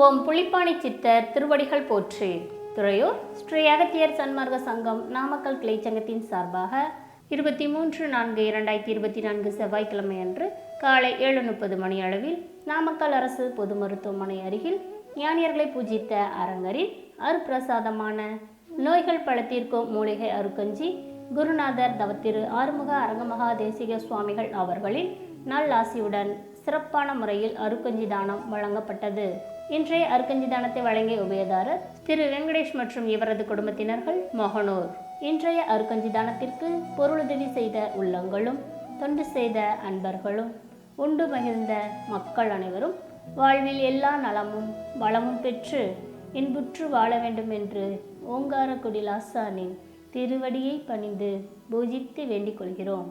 ஓம் புளிப்பானி சித்தர் திருவடிகள் போற்றி. துறையூர் ஸ்ரீ அகத்தியர் சன்மார்க்க சங்கம் நாமக்கல் கிளைச்சங்கத்தின் சார்பாக இருபத்தி மூன்று நான்கு இரண்டாயிரத்தி இருபத்தி நான்கு செவ்வாய்க்கிழமை அன்று காலை ஏழு முப்பது மணி அளவில் நாமக்கல் அரசு பொது மருத்துவமனை அருகில் ஞானியர்களை பூஜித்த அரங்கரின் அருப்பிரசாதமான நோய்கள் பழத்திற்கும் மூலிகை அருக்கஞ்சி குருநாதர் தவத்திரு ஆறுமுக அரங்கமகா தேசிக சுவாமிகள் அவர்களின் நல்லாசியுடன் சிறப்பான முறையில் அருக்கஞ்சி தானம் வழங்கப்பட்டது. இன்றைய அருக்கஞ்சி தானத்தை வழங்கிய உபயதாரர் திரு வெங்கடேஷ் மற்றும் இவரது குடும்பத்தினர்கள் மோகனூர். இன்றைய அருக்கஞ்சி தானத்திற்கு பொருளுதவி செய்த உள்ளங்களும் தொண்டு செய்த அன்பர்களும் உண்டு மகிழ்ந்த மக்கள் அனைவரும் வாழ்வில் எல்லா நலமும் வளமும் பெற்று இன்புற்று வாழ வேண்டும் என்று ஓங்காரக்குடி லாசானின் திருவடியை பணிந்து பூஜித்து வேண்டிக் கொள்கிறோம்.